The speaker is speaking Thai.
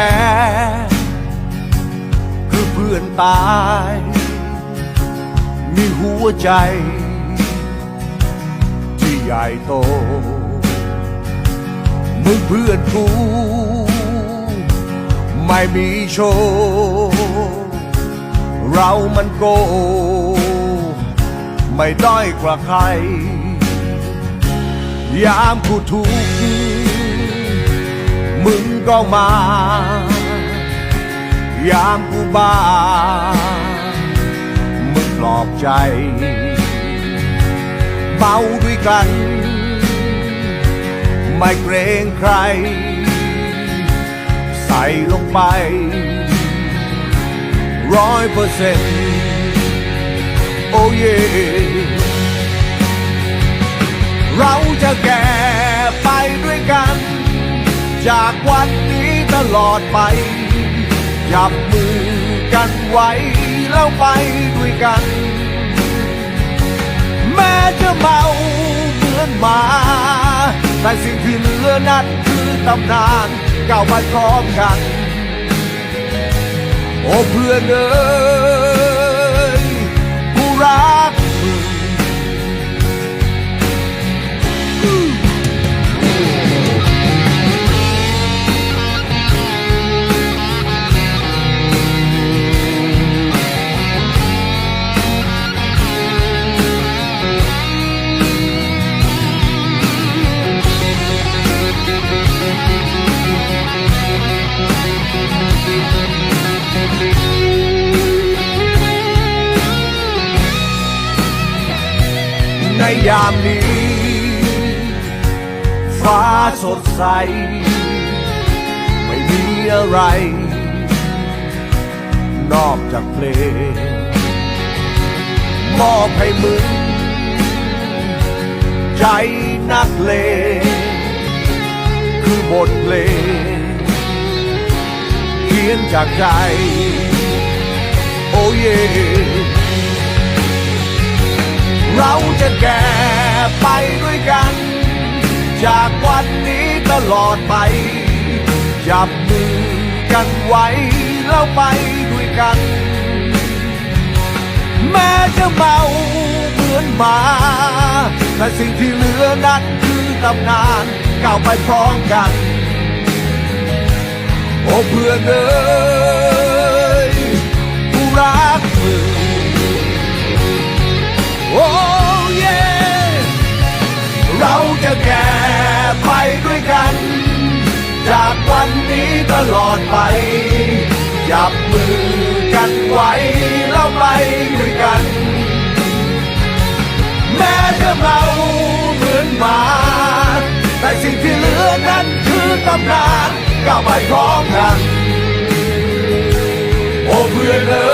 ท้คือเพื่อนตาย มีหัวใจ ที่ใหญ่โตมึงเพื่อนกูไม่มีโชว์เรามันโก ไม่ด้อยกว่าใคร ยามกูทุกข์ มึงก็มา ยามกูบ้า มึงปลอบใจ เมาด้วยกัน ไม่เกรงใคร ใส่ลงไปร้อยเปอร์เซ็นต์โอ้เย ลอดไปจับมือกันไว้แล้วไปด้วยกัน แม้จะเมาเหมือนมาแต่สิ่งที่เหลือนั้นคือตำนานก้าวไปพร้อมกัน โอ้เพื่อนเอ๋ ในยามนี้ ฟ้าสดใส ไม่มีอะไร นอกจากเพลง มอบให้มึง ใจนักเลงคือบทเพลงเขียนจากใจ โอ้เย่ เราจะแก่ไปด้วยกัน จากวันนี้ตลอดไป จับมือกันไว้แล้วไปด้วยกัน แม้จะเมาเหมือนหมา แต่สิ่งที่เหลือนั้นคือตำนานก้าวไปพร้อมกัน โอ้เพื่อนเอ้ จากวันนี้ตลอดไป จับมือกันไว้แล้วไปด้วยกัน แม้จะเมาเหมือนมา แต่สิ่งที่เหลือนั้นคือตำนานก้าวไปพร้อมกัน โอ้เพื่อนเอ๋